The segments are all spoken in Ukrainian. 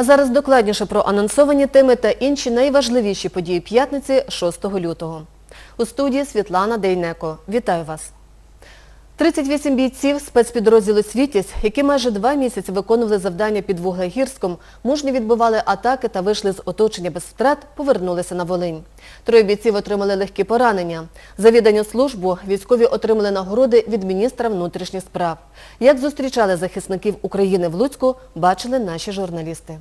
А зараз докладніше про анонсовані теми та інші найважливіші події п'ятниці 6 лютого. У студії Світлана Дейнеко. Вітаю вас. 38 бійців спецпідрозділу «Світязь», які майже два місяці виконували завдання під Вуглегірськом, мужньо відбивали атаки та вийшли з оточення без втрат, повернулися на Волинь. Троє бійців отримали легкі поранення. За відданню службу військові отримали нагороди від міністра внутрішніх справ. Як зустрічали захисників України в Луцьку, бачили наші журналісти.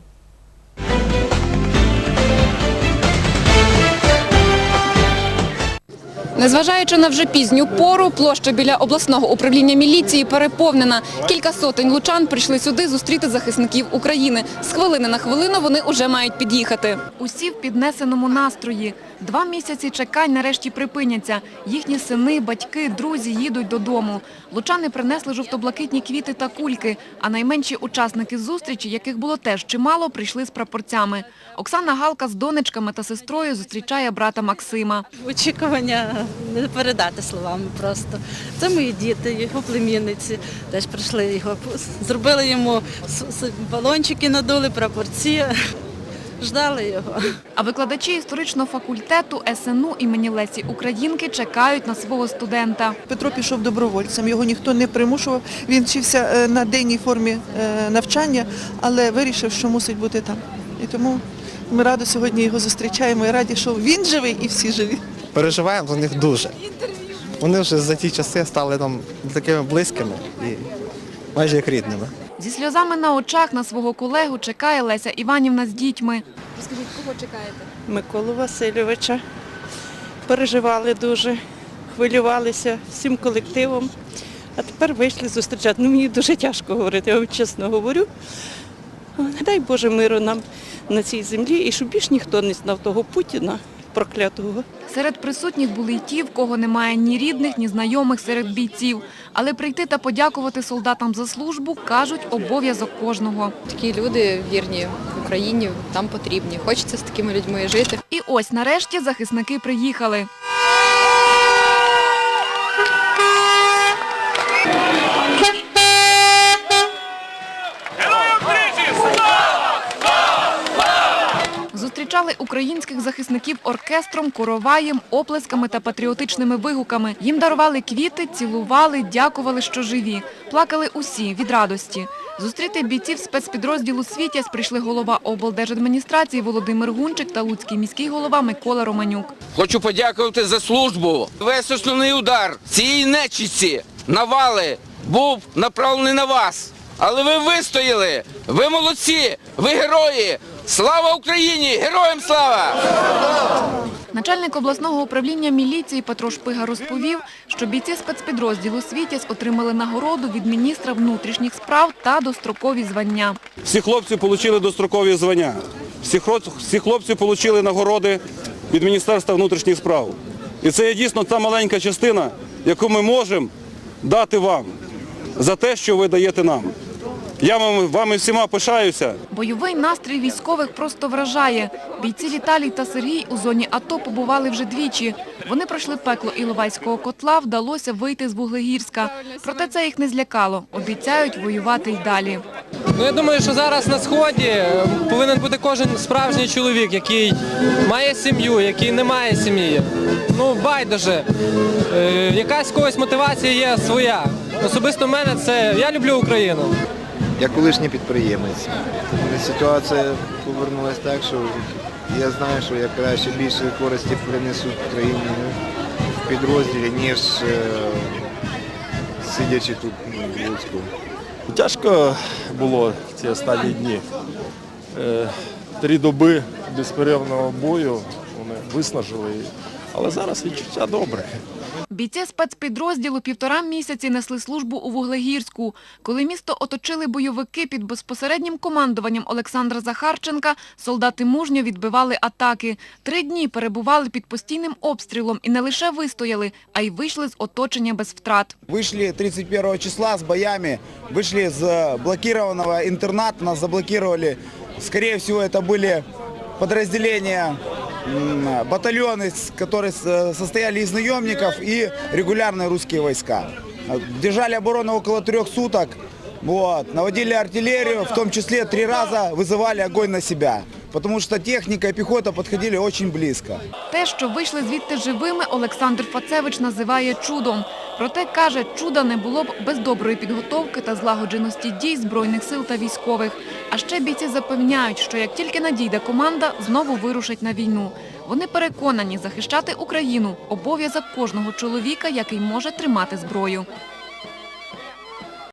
Незважаючи на вже пізню пору, площа біля обласного управління міліції переповнена. Кілька сотень лучан прийшли сюди зустріти захисників України. З хвилини на хвилину вони уже мають під'їхати. Усі в піднесеному настрої. Два місяці чекань нарешті припиняться. Їхні сини, батьки, друзі їдуть додому. Лучани принесли жовто-блакитні квіти та кульки, а найменші учасники зустрічі, яких було теж чимало, прийшли з прапорцями. Оксана Галка з донечками та сестрою зустрічає брата Максима. Очікування не передати словами просто. Це мої діти, його племінниці. Теж прийшли його, зробили йому балончики надули, прапорці. Ждали його. А викладачі історичного факультету СНУ імені Лесі Українки чекають на свого студента. Петро пішов добровольцем, його ніхто не примушував. Він вчився е, на денній формі е, навчання, але вирішив, що мусить бути там. І тому ми радо сьогодні його зустрічаємо і раді, що він живий і всі живі. Переживаємо за них дуже. Вони вже за ті часи стали нам такими близькими і майже як рідними. Зі сльозами на очах на свого колегу чекає Леся Іванівна з дітьми. Розкажіть, кого чекаєте? Миколу Васильовича. Переживали дуже, хвилювалися всім колективом. А тепер вийшли зустрічати. Ну, мені дуже тяжко говорити, я вам чесно говорю. Дай Боже миру нам на цій землі і щоб більш ніхто не знав того Путіна проклятого. Серед присутніх були й ті, в кого немає ні рідних, ні знайомих серед бійців. Але прийти та подякувати солдатам за службу, кажуть, обов'язок кожного. Такі люди вірні в Україні там потрібні. Хочеться з такими людьми жити. І ось нарешті захисники приїхали. Зустрічали українських захисників оркестром, короваєм, оплесками та патріотичними вигуками. Їм дарували квіти, цілували, дякували, що живі. Плакали усі від радості. Зустріти бійців спецпідрозділу «Світязь» прийшли голова облдержадміністрації Володимир Гунчик та луцький міський голова Микола Романюк. Хочу подякувати за службу. Весь основний удар цієї нечисті навали був направлений на вас. Але ви вистояли. Ви молодці, ви герої. Слава Україні! Героям слава! Начальник обласного управління міліції Петро Шпига розповів, що бійці спецпідрозділу «Світязь» отримали нагороду від міністра внутрішніх справ та дострокові звання. Всі хлопці отримали дострокові звання. Всі, хлопці отримали нагороди від Міністерства внутрішніх справ. І це є дійсно та маленька частина, яку ми можемо дати вам за те, що ви даєте нам. Я вам- вами всіма пишаюся. Бойовий настрій військових просто вражає. Бійці Віталій та Сергій у зоні АТО побували вже двічі. Вони пройшли пекло Іловайського котла, вдалося вийти з Вуглегірська. Проте це їх не злякало. Обіцяють воювати й далі. Ну, я думаю, що зараз на сході е, повинен бути кожен справжній чоловік, який має сім'ю, який не має сім'ї. Ну, байдуже. Е, якась когось мотивація є своя. Особисто в мене це я люблю Україну. Я колишній підприємець. Ситуація повернулася так, що я знаю, що я краще більше користі принесу країні в підрозділі, ніж е, сидячи тут ну, в Луцьку. Тяжко було ці останні дні. Е, Три доби безперервного бою вони виснажили Але зараз відчуття добре. Бійці спецпідрозділу півтора місяці несли службу у Вуглегірську. Коли місто оточили бойовики під безпосереднім командуванням Олександра Захарченка, солдати мужньо відбивали атаки. Три дні перебували під постійним обстрілом і не лише вистояли, а й вийшли з оточення без втрат. Вышли 31 числа с боями, вышли из блокированного интерната, нас заблокировали. Скорее всего, это были подразделения, м, батальоны, с- которые с- состояли из наемников и регулярные русские войска. Держали оборону около трех суток. Вот. Наводили артиллерию, в том числе три раза вызывали огонь на себя. Потому что техника и пехота подходили очень близко. Те, що вийшли звідти живими, Олександр Фацевич називає чудом. Проте, каже, чуда не було б без доброї підготовки та злагодженості дій Збройних сил та військових. А ще бійці запевняють, що як тільки надійде команда, знову вирушать на війну. Вони переконані, захищати Україну – обов'язок кожного чоловіка, який може тримати зброю.